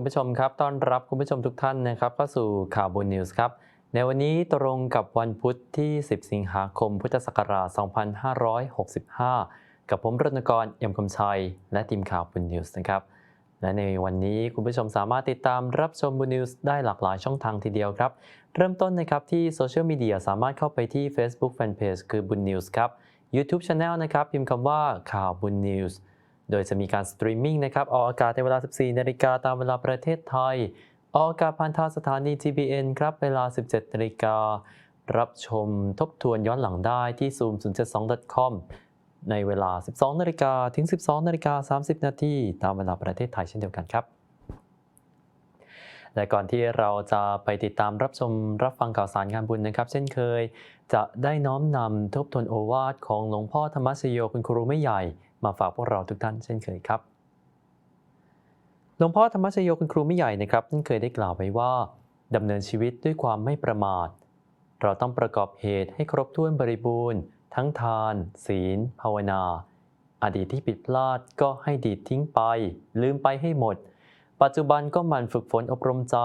คุณผู้ชมครับต้อนรับคุณผู้ชมทุกท่านนะครับเข้าสู่ข่าวบุญนิวส์ครับในวันนี้ตรงกับวันพุธที่ 10 สิงหาคม พุทธศักราช 2565 กับผมรณกรเอี่ยมคำชัย และทีมข่าวบุญนิวส์นะครับ และในวันนี้คุณผู้ชมสามารถติดตามรับชมบุญนิวส์ได้หลากหลายช่องทางทีเดียวครับ เริ่มต้นนะครับที่โซเชียลมีเดียสามารถเข้าไปที่ Facebook Fanpage คือบุญนิวส์ครับ YouTube Channel นะครับพิมพ์คำว่าข่าวบุญนิวส์ โดยจะมีการสตรีมมิ่งนะครับออกอากาศในเวลา 14 นาฬิกาตามเวลาประเทศไทย ออกอากาศผ่านทางสถานี TBN ครับเวลา 17 นาฬิการับชมทบทวนย้อนหลังได้ที่ zoom 072 com ในเวลา 12 นาฬิกาถึง 12 นาฬิกา 30 นาทีตามเวลาประเทศไทยเช่นเดียวกันครับ และก่อนที่เราจะไปติดตามรับชมรับฟังข่าวสารงานบุญนะครับ เช่นเคย จะได้น้อมนำทบทวนโอวาทของหลวงพ่อธรรมชโยคุณครูไม่ใหญ่ มาฝากพวกเราทุกท่านเช่นเคยครับหลวงพ่อธรรมชโยคุณครูไม่ใหญ่นะครับท่านเคยได้กล่าวไว้ว่าดำเนินชีวิตด้วยความไม่ประมาท เราต้องประกอบเหตุให้ครบถ้วนบริบูรณ์ ทั้งทาน ศีล ภาวนา อดีตที่ผิดพลาดก็ให้ดีดทิ้งไป ลืมไปให้หมด ปัจจุบันก็มันฝึกฝนอบรมใจ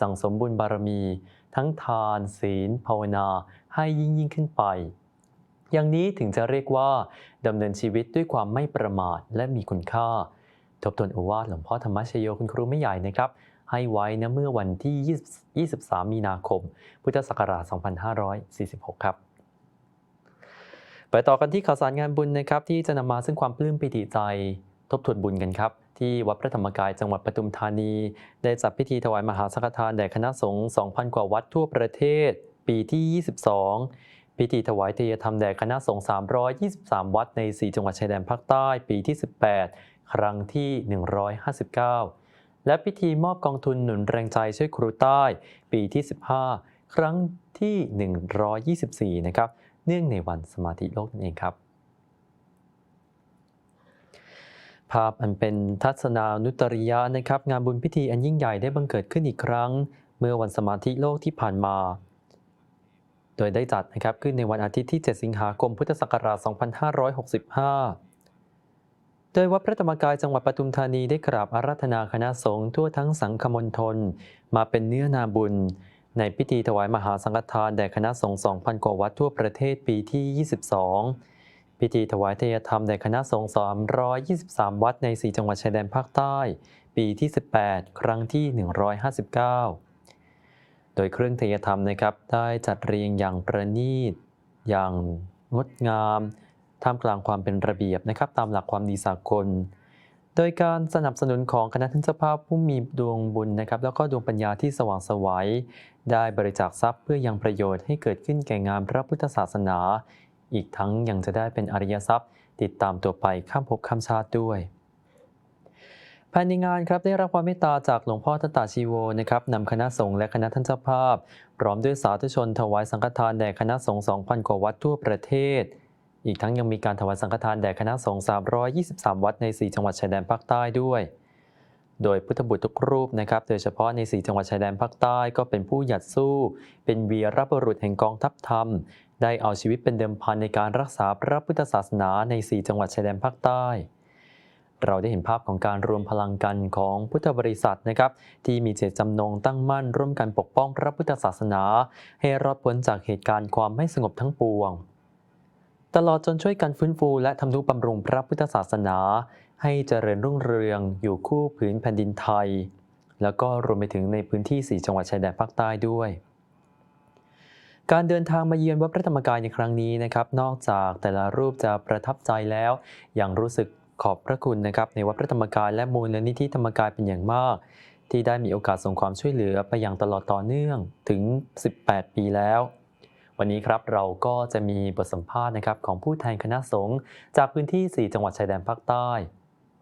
สั่งสมบุญบารมี ทั้งทาน ศีล ภาวนา ให้ยิ่งยิ่งขึ้นไป อย่างนี้ถึงจะเรียกว่าดำเนินชีวิตด้วยความไม่ประมาทและมีคุณค่า ทบทวนโอวาทหลวงพ่อธรรมชโยคุณครูไม่ใหญ่นะครับ ให้ไว้นะเมื่อวันที่20 23 มีนาคม พุทธศักราช 2546 ครับไปต่อกันที่ข่าวสารงานบุญนะครับ ที่จะนำมาซึ่งความปลื้มปิติใจ ทบทวนบุญกันครับ ที่วัดพระธรรมกายจังหวัดปทุมธานี ได้จัดพิธีถวายมหาสังฆทานแด่คณะสงฆ์ 2,000 กว่าวัดทั่วประเทศ ปีที่ 22 พิธีถวายเทียธรรมแด่คณะสงฆ์323 วัดใน 4 จังหวัดชายแดนภาคใต้ปีที่ 18 ครั้งที่ 159 และพิธีมอบกองทุนหนุนแรงใจช่วยครูใต้ ปีที่ 15 ครั้งที่ 124 นะครับ เนื่องในวันสมาธิโลกนั่นเองครับภาพอันเป็นทัศนานุตริยะนะครับ งานบุญพิธีอันยิ่งใหญ่ได้บังเกิดขึ้นอีกครั้ง เมื่อวันสมาธิโลกที่ผ่านมา โดยได้จัดนะครับขึ้นในวันอาทิตย์ที่ 7 สิงหาคม พุทธศักราช 2565 โดยวัดพระธรรมกายจังหวัดปทุมธานีได้กราบอาราธนาคณะสงฆ์ทั่วทั้งสังคมณฑลมาเป็นเนื้อนาบุญ ในพิธีถวายมหาสังฆทานแด่คณะสงฆ์ 2,000 กว่าวัดทั่วประเทศปีที่ 22 พิธีถวายเทยธรรมแด่คณะสงฆ์ 323 วัดใน 4 จังหวัดชายแดนภาคใต้ ปีที่ 18 ครั้งที่ 159 โดยเครื่องเทยธรรมนะครับได้จัดเรียงอย่างประณีต อย่างงดงาม ท่ามกลางความเป็นระเบียบนะครับ ตามหลักความดีสากล โดยการสนับสนุนของคณะท่านเจ้าภาพผู้มีดวงบุญนะครับ แล้วก็ดวงปัญญาที่สว่างสวัยได้บริจาคทรัพย์เพื่อยังประโยชน์ให้เกิดขึ้นแก่งานพระพุทธศาสนา อีกทั้งยังจะได้เป็นอริยทรัพย์ ติดตามตัวไปข้ามภพข้ามชาติด้วย ภายในงานครับได้รับความเมตตาจากหลวงพ่อทัตตาชีโวนะครับนำคณะสงฆ์และคณะท่านเจ้าภาพ พร้อมด้วยสาธุชนถวายสังฆทานแด่คณะสงฆ์2,000 กว่าวัดทั่วประเทศ อีกทั้งยังมีการถวายสังฆทานแด่คณะสงฆ์323 วัดใน 4 จังหวัดชายแดนภาคใต้ด้วย โดยพุทธบุตรทุกรูปนะครับโดยเฉพาะใน 4 จังหวัดชายแดนภาคใต้ก็เป็นผู้หยัดสู้ เป็นวีรบุรุษแห่งกองทัพธรรม ได้เอาชีวิตเป็นเดิมพันในการรักษาพระพุทธศาสนาใน 4 จังหวัดชายแดนภาคใต้ เราได้เห็นภาพของการรวมพลังกันของพุทธบริษัทนะครับ ที่มีเจตจำนงตั้งมั่นร่วมกันปกป้องพระพุทธศาสนา ให้รอดพ้นจากเหตุการณ์ความไม่สงบทั้งปวง ตลอดจนช่วยกันฟื้นฟูและทำนุบำรุงพระพุทธศาสนา ให้เจริญรุ่งเรืองอยู่คู่พื้นแผ่นดินไทย แล้วก็รวมไปถึงในพื้นที่ 4 จังหวัดชายแดนภาคใต้ด้วยการเดินทางมาเยือนวัดพระธรรมกายในครั้งนี้นะครับ นอกจากแต่ละรูปจะประทับใจแล้ว ยังรู้สึก ขอบพระคุณนะครับในวัดพระธรรมกายและมูลนิธิธรรมกายเป็นอย่างมาก ที่ได้มีโอกาสส่งความช่วยเหลือไปอย่างตลอดต่อเนื่องถึง 18 ปีแล้ว วันนี้ครับเราก็จะมีบทสัมภาษณ์นะครับของผู้แทนคณะสงฆ์จากพื้นที่ 4 จังหวัดชายแดนภาคใต้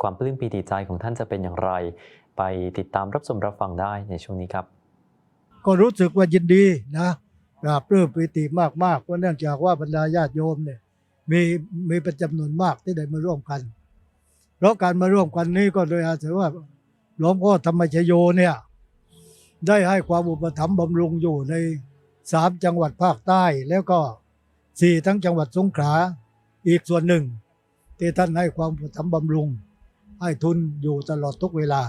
ความปลื้มปีติใจของท่านจะเป็นอย่างไร ไปติดตามรับชมรับฟังได้ในช่วงนี้ครับ ก็รู้สึกว่ายินดีนะปราบปลื้มปิติมากๆเพราะเนื่องจากว่าบรรดาญาติโยมเนี่ยมีมีเป็นจำนวนมากที่ได้มาร่วมกัน เพราะการมาร่วมกันนี้ก็โดยอาศัยว่าหลวงพ่อธรรมชโยเนี่ยได้ให้ความอุปถัมภ์บำรุงอยู่ในสามจังหวัดภาคใต้ แล้วก็สี่ทั้งจังหวัดสงขลาอีกส่วนหนึ่งที่ท่านให้ความอุปถัมภ์บำรุง ให้ทุนอยู่ตลอดทุกเวลา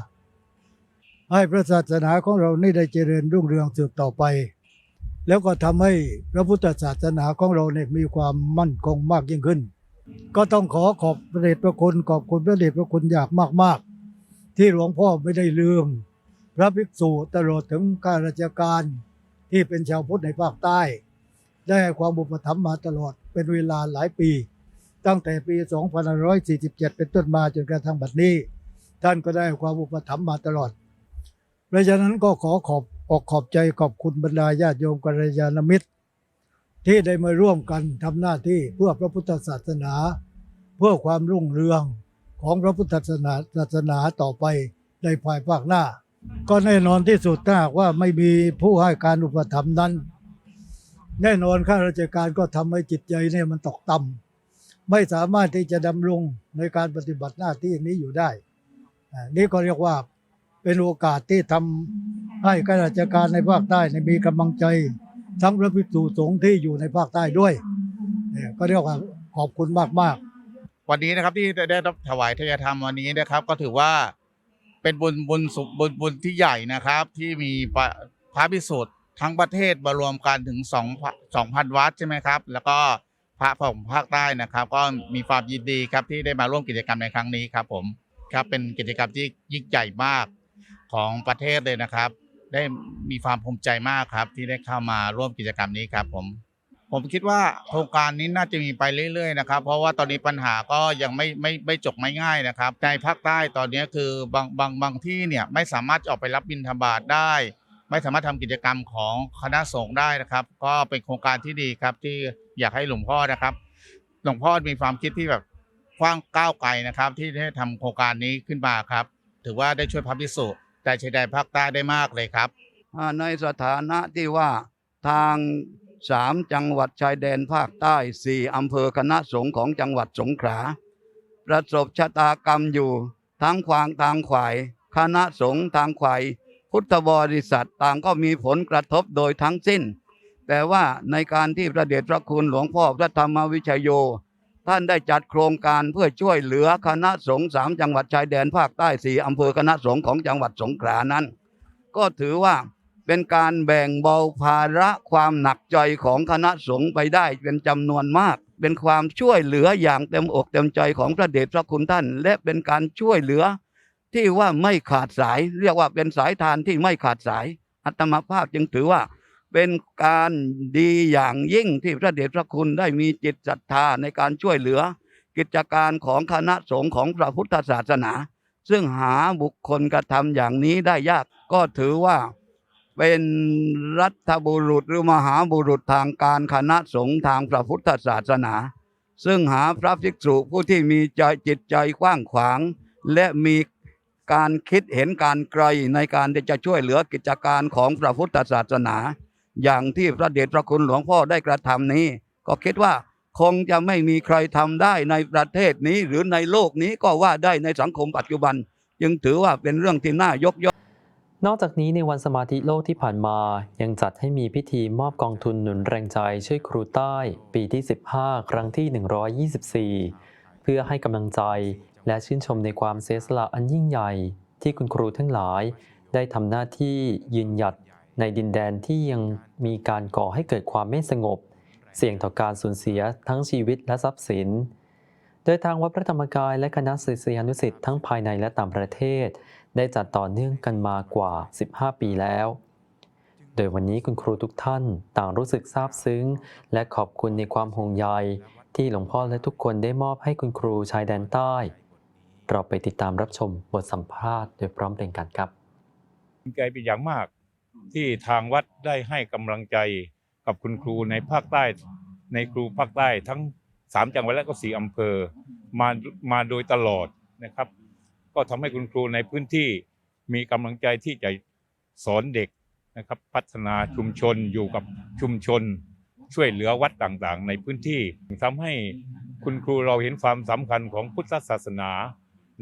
ให้พระศาสนาของเรานี่ได้เจริญรุ่งเรืองสืบต่อไป แล้วก็ทำให้พระพุทธศาสนาของเราเนี่ยมีความมั่นคงมากยิ่งขึ้น ก็ต้องขอขอบพระเดชพระคุณขอบคุณพระเดชพระคุณอยากมาก ๆ ที่หลวงพ่อไม่ได้ลืม พระภิกษุตลอดถึงข้าราชการที่เป็นชาวพุทธในภาคใต้ ได้ให้ความอุปถัมภ์มาตลอดเป็นเวลาหลายปี ตั้งแต่ปี 2547 เป็นต้นมาจนกระทั่งบัดนี้ ท่านก็ได้ความอุปถัมภ์มาตลอด เพราะฉะนั้นก็ขอขอบอกขอบใจขอบคุณบรรดาญาติโยมกัลยาณมิตร ที่ได้มาร่วมกันทำหน้าที่เพื่อพระพุทธศาสนา เพื่อความรุ่งเรืองของพระพุทธศาสนาศาสนาต่อไปในภายภาคหน้า ก็แน่นอนที่สุดถ้าหากว่าไม่มีผู้ให้การอุปถัมภ์นั้น แน่นอนข้าราชการก็ทำให้จิตใจเนี่ยมันตกต่ำไม่สามารถที่จะดำรงในการปฏิบัติหน้าที่นี้อยู่ได้ นี่ก็เรียกว่าเป็นโอกาสที่ทำให้ข้าราชการในภาคใต้เนี่ยมีกำลังใจ ทั้งพระภิกษุสงฆ์ที่อยู่ในภาคใต้ด้วยเนี่ยก็เรียกว่าขอบคุณมากๆ วันนี้นะครับที่ได้รับถวายทายธรรมวันนี้นะครับ ก็ถือว่าเป็นบุญบุญสุบุญบุญที่ใหญ่นะครับ ที่มีพระพระพิสุทั้งประเทศมารวมกันถึงสองสองพันวัดใช่ไหมครับ แล้วก็พระของภาคใต้นะครับ ก็มีความยินดีครับที่ได้มาร่วมกิจกรรมในครั้งนี้ครับผมครับเป็นกิจกรรมที่ยิ่งใหญ่มากของประเทศเลยนะครับ ได้มีความภูมิใจมากครับ ที่ได้เข้ามาร่วมกิจกรรมนี้ครับผม ผมคิดว่าโครงการนี้น่าจะมีไปเรื่อยๆนะครับ เพราะว่าตอนนี้ปัญหาก็ยังไม่ไม่ไม่จบไม่ง่ายนะครับในภาคใต้ตอนนี้คือบางบางบางที่เนี่ยไม่สามารถจะออกไปรับบิณฑบาตได้ ไม่สามารถทำกิจกรรมของคณะสงฆ์ได้นะครับ ก็เป็นโครงการที่ดีครับที่อยากให้หลวงพ่อนะครับ หลวงพ่อมีความคิดที่แบบกว้างก้าวไกลนะครับ ที่ได้ทำโครงการนี้ขึ้นมาครับ ถือว่าได้ช่วยพระพิสุ แต่ชายแดนภาคใต้ได้มากเลยครับ ในสถานะที่ว่าทางสามจังหวัดชายแดนภาคใต้สี่อำเภอคณะสงฆ์ของจังหวัดสงขลาประสบชะตากรรมอยู่ทั้งควางทางขวาย คณะสงฆ์ทางขวายพุทธบริษัทต่างก็มีผลกระทบโดยทั้งสิ้น แต่ว่าในการที่พระเดชพระคุณหลวงพ่อพระธรรมวิชยโย ท่านได้จัดโครงการเพื่อช่วยเหลือคณะสงฆ์สามจังหวัดชายแดนภาคใต้สี่อำเภอคณะสงฆ์ของจังหวัดสงขลานั้น ก็ถือว่าเป็นการแบ่งเบาภาระความหนักใจของคณะสงฆ์ไปได้เป็นจำนวนมาก เป็นความช่วยเหลืออย่างเต็มอกเต็มใจของพระเดชพระคุณท่าน และเป็นการช่วยเหลือที่ว่าไม่ขาดสาย เรียกว่าเป็นสายทานที่ไม่ขาดสายอัตมาภาพจึงถือว่า เป็นการดีอย่างยิ่งที่พระเดชพระคุณได้มีจิตศรัทธาในการช่วยเหลือ กิจการของคณะสงฆ์ของพระพุทธศาสนา ซึ่งหาบุคคลกระทำอย่างนี้ได้ยากก็ถือว่าเป็นรัฐบุรุษหรือมหาบุรุษทางการคณะสงฆ์ทางพระพุทธศาสนา ซึ่งหาพระภิกษุผู้ที่มีใจจิตใจกว้างขวาง และมีการคิดเห็นการไกลในการที่จะช่วยเหลือกิจการของพระพุทธศาสนา อย่างที่พระเดชพระคุณหลวงพ่อได้กระทำนี้ ก็คิดว่าคงจะไม่มีใครทำได้ในประเทศนี้ หรือในโลกนี้ก็ว่าได้ในสังคมปัจจุบัน จึงถือว่าเป็นเรื่องที่น่ายกย่องนอกจากนี้ในวันสมาธิโลกที่ผ่านมา ยังจัดให้มีพิธีมอบกองทุนหนุนแรงใจช่วยครูใต้ ปีที่ 15 ครั้งที่ 124 เพื่อให้กำลังใจและชื่นชมในความเสียสละอันยิ่งใหญ่ ที่คุณครูทั้งหลาย ได้ทำหน้าที่ยืนหยัด ในดินแดนที่ยังมีการก่อให้เกิดความไม่สงบ เสี่ยงต่อการสูญเสียทั้งชีวิตและทรัพย์สิน โดยทางวัดพระธรรมกายและคณะศิษยานุศิษย์ทั้งภายในและต่างประเทศ ได้จัดต่อเนื่องกันมากว่า 15 ปีแล้ว โดยวันนี้คุณครูทุกท่านต่างรู้สึกซาบซึ้ง และขอบคุณในความห่วงใยที่หลวงพ่อและทุกคนได้มอบให้คุณครูชายแดนใต้ เราไปติดตามรับชมบทสัมภาษณ์โดยพร้อมเพรียงกันครับใจเป็นอย่างมาก ที่ทางวัดได้ให้กำลังใจกับคุณครูในภาคใต้ ในครูภาคใต้ทั้งสามจังหวัดและก็สี่อำเภอมามาโดยตลอดนะครับ ก็ทำให้คุณครูในพื้นที่มีกำลังใจที่จะสอนเด็กนะครับ พัฒนาชุมชนอยู่กับชุมชน ช่วยเหลือวัดต่างๆ ในพื้นที่ทำให้คุณครูเราเห็นความสำคัญของพุทธศาสนา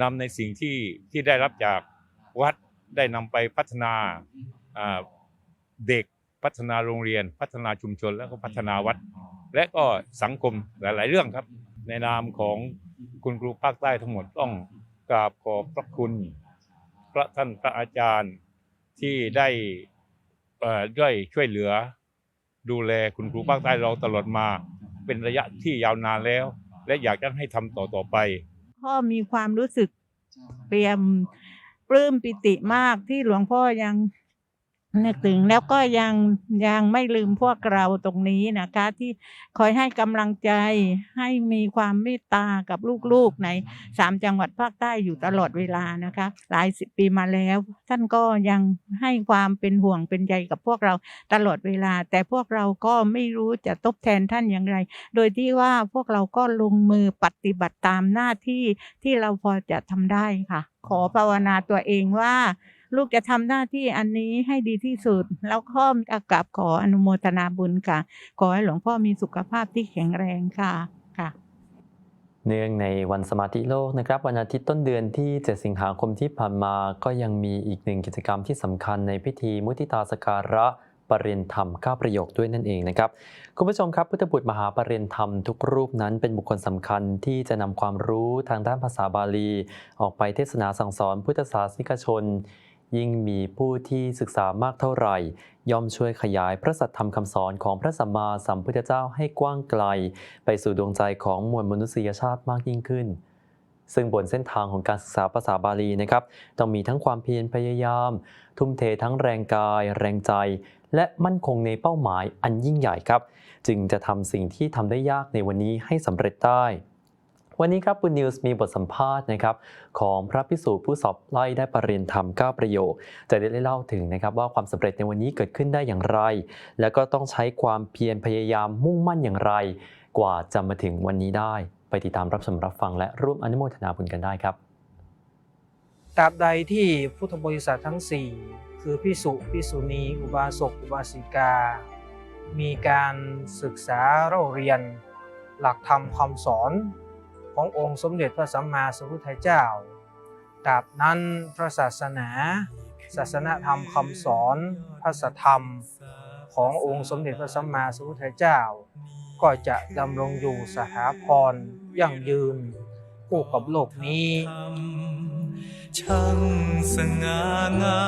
นำในสิ่งที่ที่ได้รับจากวัดได้นำไปพัฒนาอ่า เด็กพัฒนาโรงเรียน พัฒนาชุมชน แล้วก็พัฒนาวัด และก็สังคมหลาย ๆ เรื่องครับ ในนามของคุณครูภาคใต้ทั้งหมดต้องกราบขอบพระคุณ พระท่านพระอาจารย์ที่ได้เอ่อด้วยช่วยเหลือ ดูแลคุณครูภาคใต้เราตลอดมา เป็นระยะที่ยาวนานแล้ว และอยากจะให้ทำต่อต่อไปพ่อมีความรู้สึกเปรียมปลื้มปิติมากที่หลวงพ่อยัง นึกถึงแล้วก็ยังยังไม่ลืมพวกเราตรงนี้นะคะ ที่คอยให้กำลังใจให้มีความเมตตากับลูกๆในสามจังหวัดภาคใต้อยู่ตลอดเวลานะคะ หลายสิบปีมาแล้ว ท่านก็ยังให้ความเป็นห่วงเป็นใยกับพวกเราตลอดเวลา แต่พวกเราก็ไม่รู้จะตอบแทนท่านอย่างไร โดยที่ว่าพวกเราก็ลงมือปฏิบัติตามหน้าที่ที่เราพอจะทำได้ค่ะ ขอภาวนาตัวเองว่า ลูกจะทำหน้าที่อันนี้ให้ดีที่สุด แล้วก็กราบขออนุโมทนาบุญค่ะ ขอให้หลวงพ่อมีสุขภาพที่แข็งแรงค่ะค่ะเนื่องในวันสมาธิโลกนะครับ วันอาทิตย์ต้นเดือนที่ 7 สิงหาคมที่ผ่านมาก็ยังมีอีกหนึ่งกิจกรรมที่สำคัญในพิธีมุทิตาสการะปรริยนธรรม9ประโยคด้วยนั่นเองนะครับคุณผู้ชมครับพุทธบุตรมหาปรริยนธรรมทุกรูปนั้นเป็นบุคคลสำคัญที่จะนำความรู้ทางด้านภาษาบาลี ออกไปเทศนาสั่งสอนพุทธศาสนิกชน ยิ่งมีผู้ที่ศึกษามากเท่าไหร่ ย่อมช่วยขยายพระสัทธรรมคำสอนของพระสัมมาสัมพุทธเจ้าให้กว้างไกล ไปสู่ดวงใจของมวลมนุษยชาติมากยิ่งขึ้น ซึ่งบนเส้นทางของการศึกษาภาษาบาลีนะครับ ต้องมีทั้งความเพียรพยายาม ทุ่มเททั้งแรงกาย แรงใจ และมั่นคงในเป้าหมายอันยิ่งใหญ่ครับ จึงจะทำสิ่งที่ทำได้ยากในวันนี้ให้สำเร็จได้ วันนี้ครับบุญนิวส์มีบทสัมภาษณ์นะครับของพระพิสูจน์ผู้สอบไล่ได้ปรริญญธรรม 9 ประโยค จะได้เล่าถึงนะครับว่าความสำเร็จในวันนี้เกิดขึ้นได้อย่างไร แล้วก็ต้องใช้ความเพียรพยายามมุ่งมั่นอย่างไร กว่าจะมาถึงวันนี้ได้ ไปติดตามรับชมรับฟัง และร่วมอนุโมทนาบุญกันได้ครับตราบใดที่พุทธบริษัททั้ง 4 คือพิสุพิสุณี อุบาสกอุบาสิกา มีการศึกษาเล่าเรียน หลักธรรมคำสอน ขององค์สมเด็จพระสัมมาสัมพุทธเจ้าตราบนั้นพระศาสนา ศาสนธรรมคำสอนพระสธรรม ขององค์สมเด็จพระสัมมาสัมพุทธเจ้า ก็จะดำรงอยู่สถาพรยั่งยืนคู่กับโลกนี้ ช่างสง่างา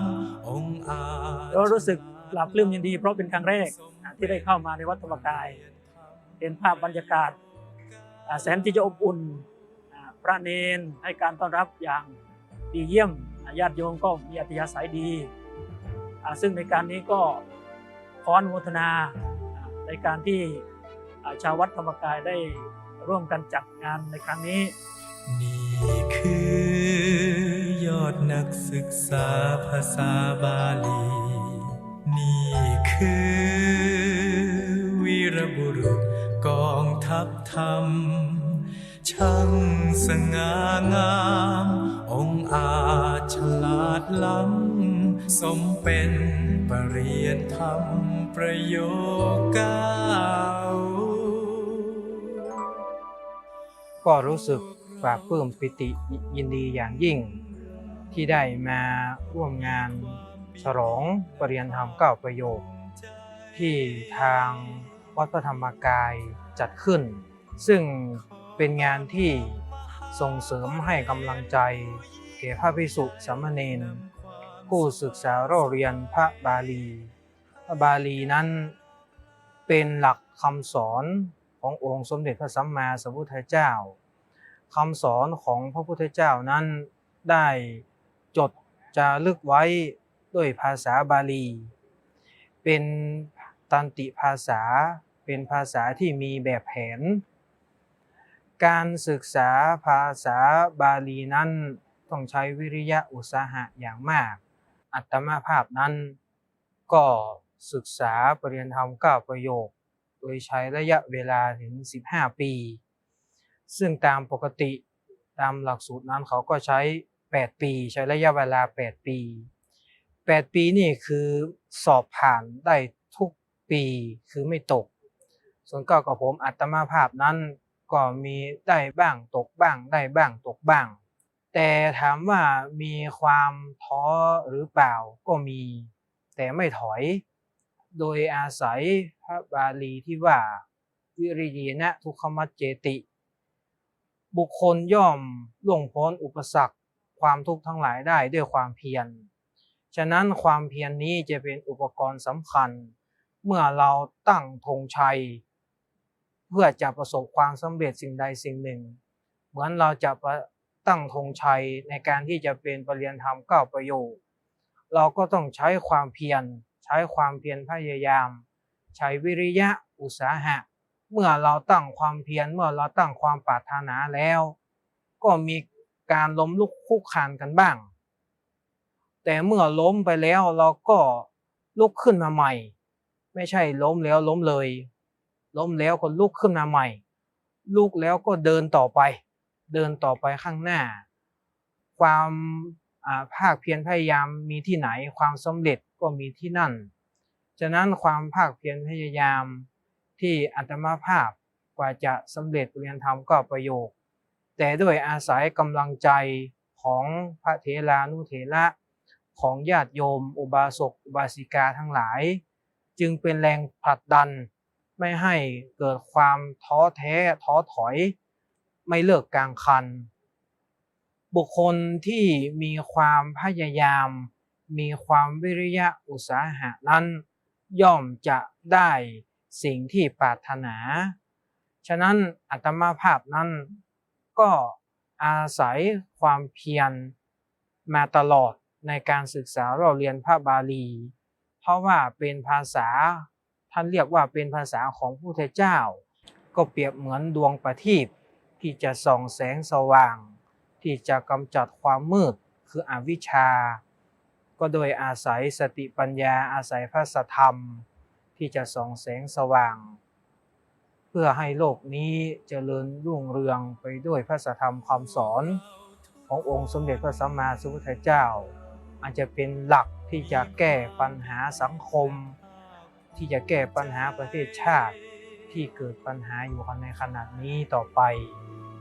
มองค์อาจเรารู้สึกปลาบปลื้มยินดีเพราะเป็นครั้งแรกอะที่ได้เข้ามาในวัดธรรมกาย เห็นภาพบรรยากาศอะ แสนที่จะอบอุ่นพระเนนให้การต้อนรับอย่างดีเยี่ยมญาติโยมก็มีอัธยาศัยดี ซึ่งในการนี้ก็ขออนุโมทนาในการที่ชาววัดธรรมกายได้ร่วมกันจัดงานในครั้งนี้ นี่คือยอดนักศึกษาภาษาบาลี นี่คือวีรบุรุษ กองทัพธรรม ช่างสง่างาม องอาจฉลาดล้ำ สมเป็นปรริยนธรรมประโยคเก้าก็รู้สึกปลาบปลื้มปิติยินดีอย่างยิ่ง ที่ได้มาร่วมงานฉลองปรริยนธรรมเก้าประโยค ที่ทาง วัดพระธรรมกายจัดขึ้น ซึ่งเป็นงานที่ส่งเสริมให้กำลังใจแก่พระภิกษุสามเณรผู้ศึกษาเล่าเรียนพระบาลี พระบาลีนั้นเป็นหลักคำสอนขององค์สมเด็จพระสัมมาสัมพุทธเจ้าคำสอนของพระพุทธเจ้านั้นได้จดจารึกไว้ด้วยภาษาบาลี เป็นตันติภาษา เป็นภาษาที่มีแบบแผน การศึกษาภาษาบาลีนั้นต้องใช้วิริยะอุตสาหะอย่างมาก อัตมาภาพนั้น ก็ศึกษาปริยนธรรม9ประโยค โดยใช้ระยะเวลาถึง 15 ปี ซึ่งตามปกติตามหลักสูตรนั้นเขาก็ใช้ 8 ปี ใช้ระยะเวลา 8 ปี 8 ปีนี่คือสอบผ่านได้ทุกปีคือไม่ตก ส่วนก็กับผมอัตมาภาพนั้น ก็มีได้บ้างตกบ้างได้บ้างตกบ้าง แต่ถามว่ามีความท้อหรือเปล่าก็มี แต่ไม่ถอย โดยอาศัยพระบาลีที่ว่า วิริยนะทุกขมัจเจติ บุคคลย่อมล่วงพ้นอุปสรรคความทุกข์ทั้งหลายได้ด้วยความเพียร ฉะนั้นความเพียรนนี้จะเป็นอุปกรณ์สำคัญ เมื่อเราตั้งธงชัย เพื่อจะประสบความสำเร็จสิ่งใดสิ่งหนึ่ง เหมือนเราจะตั้งธงชัยในการที่จะเป็นปรริยนธรรมเก้าประโยค เราก็ต้องใช้ความเพียรใช้ความเพียรพยายาม ใช้วิริยะอุตสาหะ เมื่อเราตั้งความเพียรเมื่อเราตั้งความปรารถนาแล้ว ก็มีการล้มลุกคุกคานกันบ้าง แต่เมื่อล้มไปแล้วเราก็ลุกขึ้นมาใหม่ ไม่ใช่ล้มแล้วล้มเลย ล้มแล้วก็ลุกขึ้นมาใหม่ ลุกแล้วก็เดินต่อไป เดินต่อไปข้างหน้า ความาภาคเพียรพยายามมีที่ไหน ความสำเร็จก็มีที่นั่น ฉะนั้นความภาคเพียรพยายามที่อัตมาภาพกว่าจะสำเร็จเรียนธรรมก็ประโยค แต่ด้วยอาศัยกำลังใจของพระเถรานุเถระของญาติโยม อุบาสก อุบาสิกาทั้งหลาย จึงเป็นแรงผลักดัน ไม่ให้เกิดความท้อแท้ท้อถอย ไม่เลิกกลางคัน บุคคลที่มีความพยายาม มีความวิริยะอุตสาหะนั้น ย่อมจะได้สิ่งที่ปรารถนา ฉะนั้นอัตมาภาพนั้นก็อาศัยความเพียรมาตลอดในการศึกษาเราเรียนพระบาลี เพราะว่าเป็นภาษา ท่านเรียกว่าเป็นภาษาของพระพุทธเจ้า ก็เปรียบเหมือนดวงประทีปที่จะส่องแสงสว่าง ที่จะกำจัดความมืดคืออวิชชา ก็โดยอาศัยสติปัญญาอาศัยพระสธรรม ที่จะส่องแสงสว่าง เพื่อให้โลกนี้เจริญรุ่งเรืองไปด้วยพระสธรรมคำสอน ขององค์สมเด็จพระสัมมาสัมพุทธเจ้า อาจจะเป็นหลักที่จะแก้ปัญหาสังคม ที่จะแก้ปัญหาประเทศชาติที่เกิดปัญหาอยู่ในขณะนี้ต่อไป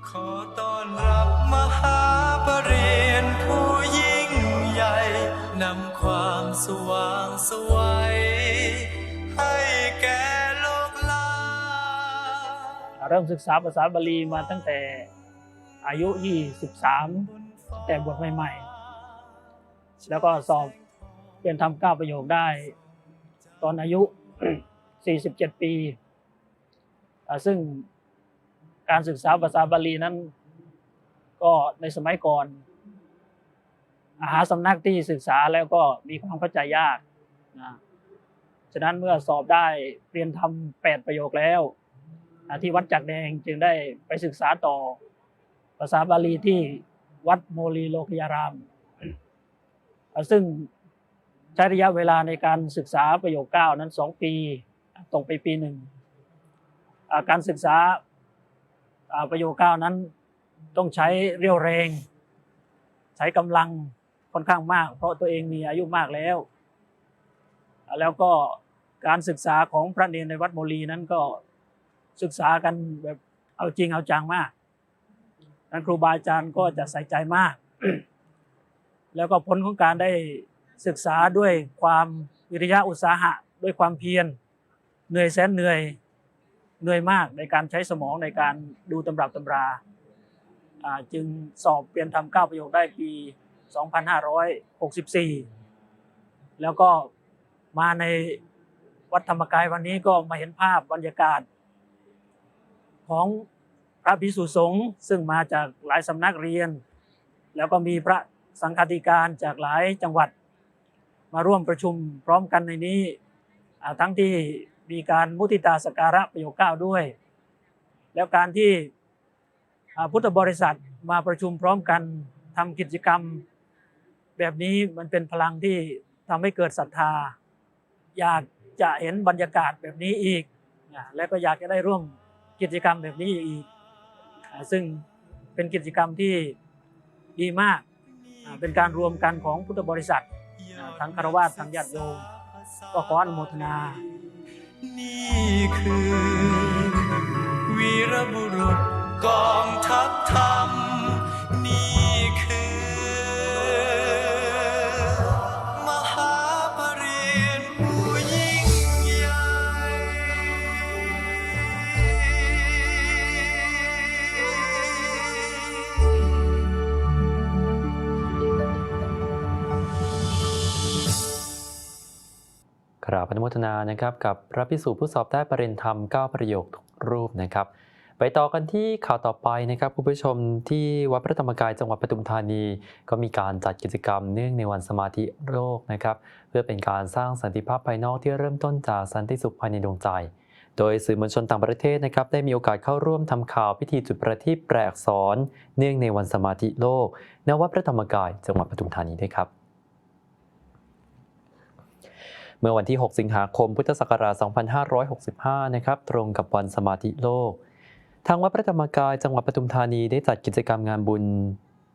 ขอต้อนรับมหาปรริญญาผู้ยิ่งใหญ่นำความสว่างไสวัยให้แก่โลกลาเริ่มศึกษาภาษาบาลีมาตั้งแต่อายุ 23 แต่บวชใหม่ๆ แล้วก็สอบเป็นทำเก้าประโยคได้ ตอนอายุ 47 ปีซึ่งการศึกษาภาษาบาลีนั้น ก็ในสมัยก่อนอาหาสำนักที่ศึกษาแล้วก็มีความเข้าใจยากนะฉะนั้นเมื่อสอบได้เรียนทำแปดประโยคแล้วที่วัดจักรแดงจึงได้ไปศึกษาต่อภาษาบาลีที่วัดโมลีโลกยาราม ซึ่ง ใช้ระยะเวลาในการศึกษาประโยคเก้านั้นสองปีตกไปปีหนึ่งการศึกษาประโยคเก้านั้นต้องใช้เรี่ยวแรง ใช้กำลังค่อนข้างมาก เพราะตัวเองมีอายุมากแล้ว แล้วก็การศึกษาของพระเนรในวัดโมลีนั้นก็ศึกษากันแบบเอาจริงเอาจังมากนั้นครูบาอาจารย์ก็จะใส่ใจมาก แล้วก็ผลของการได้ ศึกษาด้วยความวิริยะอุตสาหะ ด้วยความเพียรเหนื่อยแสนเหนื่อยเหนื่อยมากในการใช้สมองในการดูตำรับตำราอ่าจึงสอบเปลี่ยนทำเก้าประโยคได้ปี 2564 แล้วก็มาในวัดธรรมกายวันนี้ก็มาเห็นภาพบรรยากาศ ของพระภิกษุสงฆ์ซึ่งมาจากหลายสำนักเรียน แล้วก็มีพระสังฆาธิการจากหลายจังหวัด มาร่วมประชุมพร้อมกันในนี้ ทั้งที่มีการมุติตาสการะประโยคเก้าด้วย แล้วการที่พุทธบริษัทมาประชุมพร้อมกันทำกิจกรรม แบบนี้มันเป็นพลังที่ทำให้เกิดศรัทธา อยากจะเห็นบรรยากาศแบบนี้อีก และก็อยากจะได้ร่วมกิจกรรมแบบนี้อีก ซึ่งเป็นกิจกรรมที่ดีมาก เป็นการรวมกันของพุทธบริษัท ทั้งคารวะทั้งญาติโยมก็ขออนุโมทนา นี่คือ วีรบุรุษกองทัพธรรมนี่ ทนานะครับกับพระพิสุผู้สอบได้ประเด็นธรรม 9 ประโยคทุกรูปนะครับ ไปต่อกันที่ข่าวต่อไปนะครับคุณผู้ชมที่วัดพระธรรมกายจังหวัดปทุมธานี ก็มีการจัดกิจกรรมเนื่องในวันสมาธิโลกนะครับเพื่อเป็นการสร้างสันติภาพภายนอกที่เริ่มต้นจากสันติสุขภายในดวงใจ โดยสื่อมวลชนต่างประเทศนะครับได้มีโอกาสเข้าร่วมทำข่าวพิธีจุดประทีปแปลกสอนเนื่องในวันสมาธิโลกณวัดพระธรรมกายจังหวัดปทุมธานีด้วยครับ เมื่อวันที่ 6 สิงหาคมพุทธศักราช 2565 นะครับ ตรงกับวันสมาธิโลก ทางวัดพระธรรมกายจังหวัดปทุมธานีได้จัดกิจกรรมงานบุญ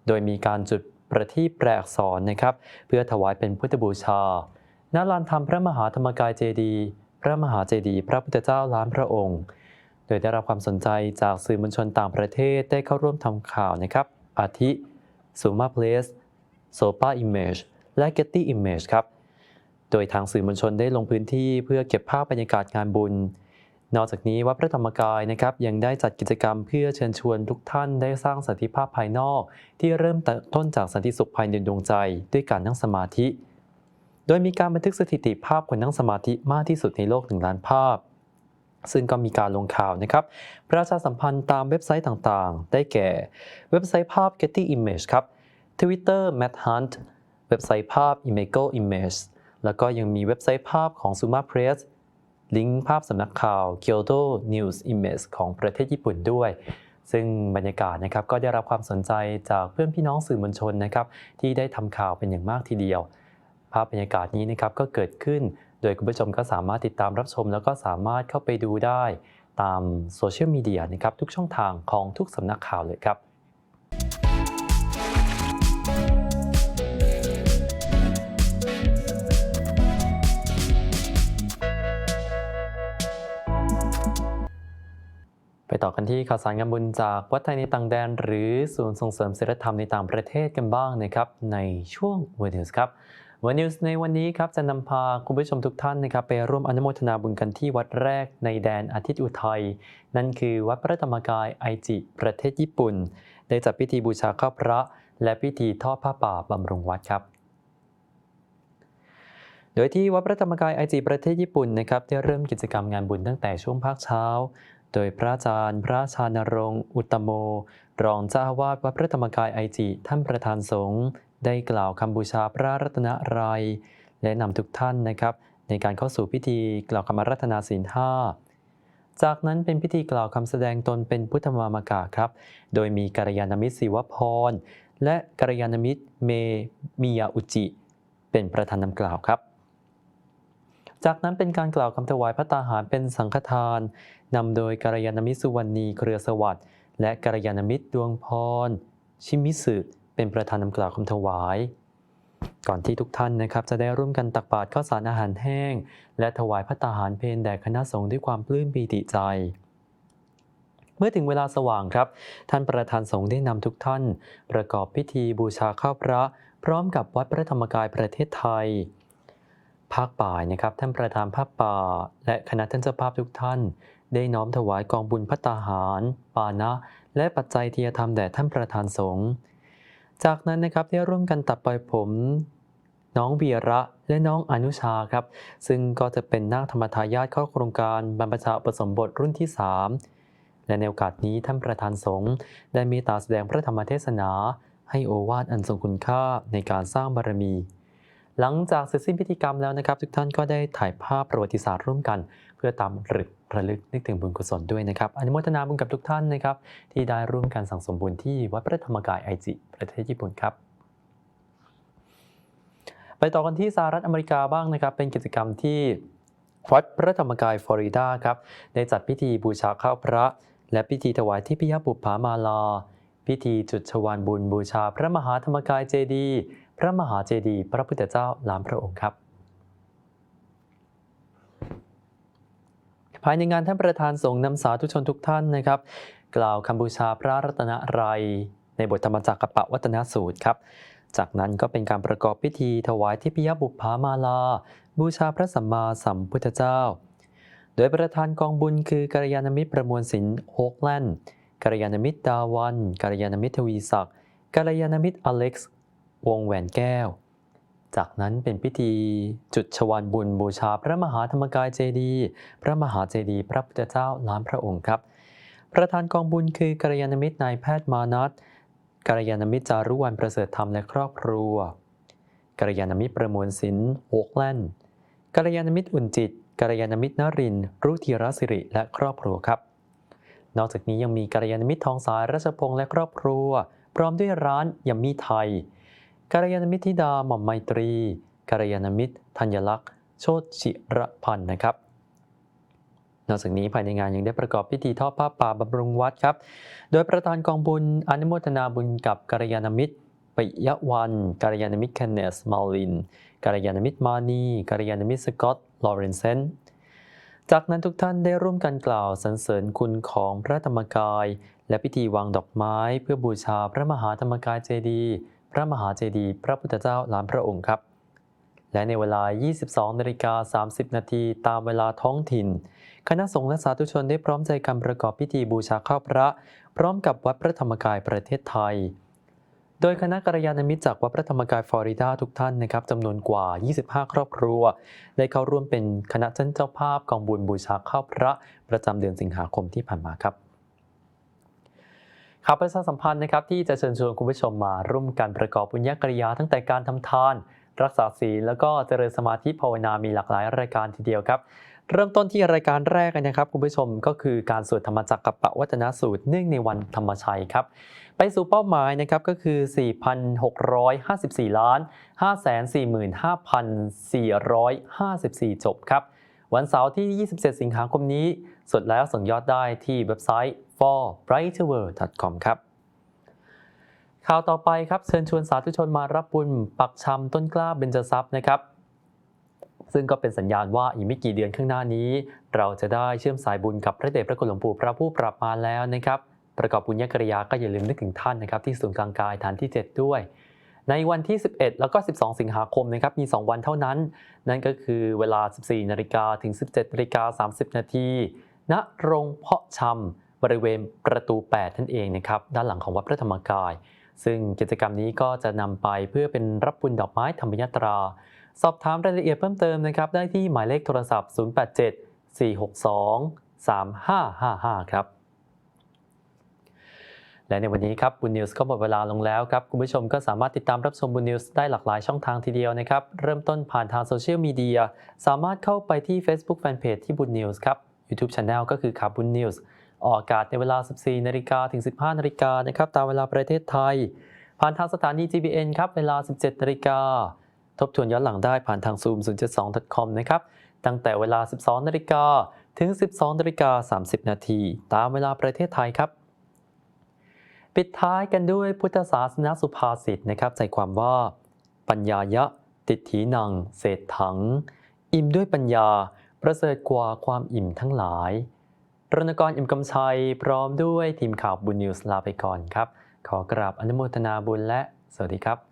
โดยมีการจุดประทีปแปลอักษรนะครับ เพื่อถวายเป็นพุทธบูชา ณ ลานธรรมพระมหาธรรมกายเจดีย์พระมหาเจดีย์พระพุทธเจ้าล้านพระองค์ โดยได้รับความสนใจจากสื่อมวลชนต่างประเทศได้เข้าร่วมทำข่าวนะครับ อาทิซูมาเพลสโซปาอิมเมจและ Getty Image ครับ โดยทางสื่อมวลชนได้ลงพื้นที่เพื่อเก็บภาพบรรยากาศงานบุญ นอกจากนี้วัดพระธรรมกายนะครับยังได้จัดกิจกรรมเพื่อเชิญชวนทุกท่านได้สร้างสันติภาพภายนอก ที่เริ่มต้นจากสันติสุขภายในดวงใจ ด้วยการนั่งสมาธิ โดยมีการบันทึกสถิติภาพคนนั่งสมาธิมากที่สุดในโลกหนึ่งล้านภาพซึ่งก็มีการลงข่าวนะครับ ประชาสัมพันธ์ตามเว็บไซต์ต่างๆ ได้แก่ เว็บไซต์ภาพ Getty Image ครับ Twitter Matt Hunt เว็บไซต์ภาพ Imago Image แล้วก็ยังมีเว็บไซต์ภาพของ Suma Press ลิงก์ภาพสำนักข่าว Kyoto News Image ของประเทศญี่ปุ่นด้วย ซึ่งบรรยากาศนะครับก็ได้รับความสนใจจากเพื่อนพี่น้องสื่อมวลชนนะครับที่ได้ทำข่าวเป็นอย่างมากทีเดียว ภาพบรรยากาศนี้นะครับก็เกิดขึ้น โดยคุณผู้ชมก็สามารถติดตามรับชม แล้วก็สามารถเข้าไปดูได้ตามโซเชียลมีเดียนะครับทุกช่องทางของทุกสำนักข่าวเลยครับ ต่อกันที่ข่าวสารงานบุญจากวัดไทยในต่างแดน หรือศูนย์ส่งเสริมศิลธรรมในต่างประเทศกันบ้างนะครับในช่วง w o r d News ครับ w o r d News ในวันนี้ครับจะนำพาคุณผู้ชมทุกท่านนะครับไปร่วมอนุโมทนาบุญกันที่วัดแรกในแดนอาทิตย์อุทัยนั่นคือวัดพระธรรมกายไอจิ ประเทศญี่ปุ่น ได้จัดพิธีบูชาข้าพระ และพิธีทอดผ้าป่าบำรุงวัดครับโดยที่วัดพระธรรมกายไอจิประเทศญี่ปุ่นนะครับได้เริ่มกิจกรรมงานบุญตั้งแต่ช่วงภาคเช้า โดยพระอาจารย์พระชานรงค์อุตโม รองเจ้าอาวาสวัดพระธรรมกายไอจิท่านประธานสงฆ์ได้กล่าวคำบูชาพระรัตนตรัยและนำทุกท่านนะครับ ในการเข้าสู่พิธีกล่าวคำรัตนาศีลห้าจากนั้นเป็นพิธีกล่าวคำแสดงตนเป็นพุทธมามกะครับ โดยมีกัลยาณมิตรศิวพร และกัลยาณมิตรเมมิยาอุจิ เป็นประธานนำกล่าวครับ จากนั้นเป็นการกล่าวคำถวายพระตาหารเป็นสังฆทานนำโดยกัลยาณมิตรสุวรรณีเครือสวัสดิ์และกัลยาณมิตรดวงพร ชิมิสึเป็นประธานนำกล่าวคำถวาย ก่อนที่ทุกท่านนะครับจะได้ร่วมกันตักบาตรข้าวสารอาหารแห้ง และถวายพระตาหารเพลแด่คณะสงฆ์ด้วยความปลื้มปีติใจเมื่อถึงเวลาสว่างครับ ท่านประธานสงฆ์ได้นำทุกท่าน ประกอบพิธีบูชาข้าวพระ พร้อมกับวัดพระธรรมกายประเทศไทย ภาคป่ายนะครับ ท่านประธานภาคป่า และคณะท่านเจ้าภาพทุกท่าน ได้น้อมถวายกองบุญพัตตาหาร ปานะ และปัจจัยเที่จะทำแด่ท่านประธานสงฆ์จากนั้นนะครับได้ร่วมกันตัดปล่อยผม น้องเบียระและน้องอนุชาครับ ซึ่งก็จะเป็นนาคธรรมทายาทเข้าโครงการบรรพชาอุปสมบทรุ่นที่ 3 และในโอกาสนี้ท่านประธานสงฆ์ได้มีตาแสดงพระธรรมเทศนา ให้โอวาทอันทรงคุณค่าในการสร้างบารมี หลังจากเสร็จสิ้นพิธีกรรมแล้วนะครับ ทุกท่านก็ได้ถ่ายภาพประวัติศาสตร์ร่วมกัน เพื่อตามรึกระลึกนึกถึงบุญกุศลด้วยนะครับอนุโมทนาบุญกับทุกท่านนะครับ ที่ได้ร่วมกันสั่งสมบุญที่วัดพระธรรมกายไอจิประเทศญี่ปุ่นครับไปต่อกันที่สหรัฐอเมริกาบ้างนะครับ เป็นกิจกรรมที่วัดพระธรรมกายฟลอริดาครับได้จัดพิธีบูชาข้าวพระ และพิธีถวายที่พิยบุปผามาลา พิธีจุดชวานบุญบูชาพระมหาธรรมกายเจดีย์ พระมหาเจดีย์พระพุทธเจ้าล้ามพระองค์ครับ ภายในงานท่านประธานสงฆ์นำสาธุชนทุกท่านนะครับ กล่าวคำบูชาพระรัตนรัย ในบทธรรมจักรกับปวัตนสูตรครับ จากนั้นก็เป็นการประกอบพิธีถวายทิพยบุปผามาลา บูชาพระสัมมาสัมพุทธเจ้า โดยประธานกองบุญคือกัลยาณมิตรประมวลสินโฮกแลนด์กัลยาณมิตรดาวันกัลยาณมิตรทวีศักดิ์กัลยาณมิตรอเล็กซ์ วงแหวนแก้ว จากนั้นเป็นพิธีจุดชวานบุญบูชาพระมหาธรรมกายเจดีย์พระมหาเจดีย์พระพุทธเจ้าล้านพระองค์ครับ ประธานกองบุญคือกัลยาณมิตรนายแพทย์มานัทกัลยาณมิตรจารุวรรณประเสริฐธรรมและครอบครัวกัลยาณมิตรประมวลศิลป์โฮกแลนด์กัลยาณมิตรอุ่นจิตกัลยาณมิตรนรินทร์รุธีรสิริและครอบครัวครับ นอกจากนี้ยังมีกัลยาณมิตรทองสายรัชพงษ์และครอบครัว พร้อมด้วยร้านยัมมี่ไทย กัลยาณมิตรธิดาหม่อมไมตรีกัลยาณมิตรธัญลักษณ์ โชติชิระพันธ์นะครับ นอกจากนี้ภายในงานยังได้ประกอบพิธีทอดผ้าป่าบำรุงวัดครับ โดยประธานกองบุญอนุโมทนาบุญกับกัลยาณมิตรปิยวันกัลยาณมิตรเคนเนสมาลินกัลยาณมิตรมานีกัลยาณมิตรสกอตลอเรนเซนจากนั้นทุกท่านได้ร่วมกันกล่าวสรรเสริญคุณของพระธรรมกาย และพิธีวางดอกไม้เพื่อบูชาพระมหาธรรมกายเจดีย์ พระมหาเจดีย์พระพุทธเจ้าล้านพระองค์ครับ และในเวลา 22นาฬิกา30 นาทีตามเวลาท้องถิ่น คณะสงฆ์และสาธุชนได้พร้อมใจกันประกอบพิธีบูชาข้าวพระ พร้อมกับวัดพระธรรมกายประเทศไทย โดยคณะกัลยาณมิตรจากวัดพระธรรมกายฟลอริดาทุกท่านนะครับจำนวนกว่า 25 ครอบครัว ได้เข้าร่วมเป็นคณะเจ้าภาพกองบุญบูชาข้าวพระ ประจำเดือนสิงหาคมที่ผ่านมาครับ ข่าวประชาสัมพันธ์นะครับที่จะเชิญชวนคุณผู้ชมมาร่วมกันประกอบบุญญกริยาตั้งแต่การทำทาน รักษาศีลแล้วก็เจริญสมาธิภาวนามีหลากหลายรายการทีเดียวครับเริ่มต้นที่รายการแรกกันนะครับ คุณผู้ชมก็คือการสวดธรรมจักรกับปวัฒนสูตรเนื่องในวันธรรมชัยครับ ไปสู่เป้าหมายนะครับก็คือ 4,654 ล้าน 545,454 จบครับ วันเสาร์ที่ 27 สิงหาคมนี้สดแล้วส่งยอดได้ที่เว็บไซต์ forbrighterworld.com ครับข่าวต่อไปครับเชิญชวนสาธุชนมารับบุญปักชำต้นกล้าเบญจทรัพย์นะครับซึ่งก็เป็นสัญญาณว่าอีกไม่กี่เดือนข้างหน้านี้ เราจะได้เชื่อมสายบุญกับพระเดชพระคุณหลวงปู่พระผู้ปรับมาแล้วนะครับ ประกอบบุญญกริยาก็อย่าลืมนึกถึงท่านนะครับที่ศูนย์กลางกายฐานที่ 7 ด้วย ในวันที่ 11 แล้วก็ 12 สิงหาคมนะครับมี 2 วันเท่านั้น นั่นก็คือเวลา 14นาฬิกาถึง 17นาฬิกา30นาทีณโรงเพาะชำ บริเวณประตู8นั่นเองนะครับด้านหลังของวัดพระธรรมกาย ซึ่งกิจกรรมนี้ก็จะนำไปเพื่อเป็นรับบุญดอกไม้ธรรมยตรา สอบถามรายละเอียดเพิ่มเติมนะครับได้ที่หมายเลขโทรศัพท์ 087 462 3555 ครับและในวันนี้ครับบุญนิวส์ก็หมดเวลาลงแล้วครับ คุณผู้ชมก็สามารถติดตามรับชมบุญนิวส์ได้หลากหลายช่องทางทีเดียวนะครับ เริ่มต้นผ่านทางโซเชียลมีเดียสามารถเข้าไปที่ Facebook Fanpage ที่บุญนิวส์ครับ YouTube Channel ก็คือข่าวบุญนิวส์ ออกอากาศในเวลา 14 นาฬิกาถึง 15 นาฬิกานะครับ ตามเวลาประเทศไทย ผ่านทางสถานี GBN ครับ เวลา 17 นาฬิกา ทบทวนย้อนหลังได้ผ่านทาง zoom 072.com นะครับ ตั้งแต่เวลา 12 นาฬิกาถึง 12 นาฬิกา 30 นาที ตามเวลาประเทศไทยครับ ปิดท้ายกันด้วยพุทธศาสนาสุภาษิตนะครับใจความว่า ปัญญายะ ติดถีนัง เศษถัง อิ่มด้วยปัญญาประเสริฐกว่าความอิ่มทั้งหลาย รณกรอิ่มกำชัยพร้อมด้วยทีมข่าวบุญนิวส์ลาไปก่อนครับ ขอกราบอนุโมทนาบุญและสวัสดีครับ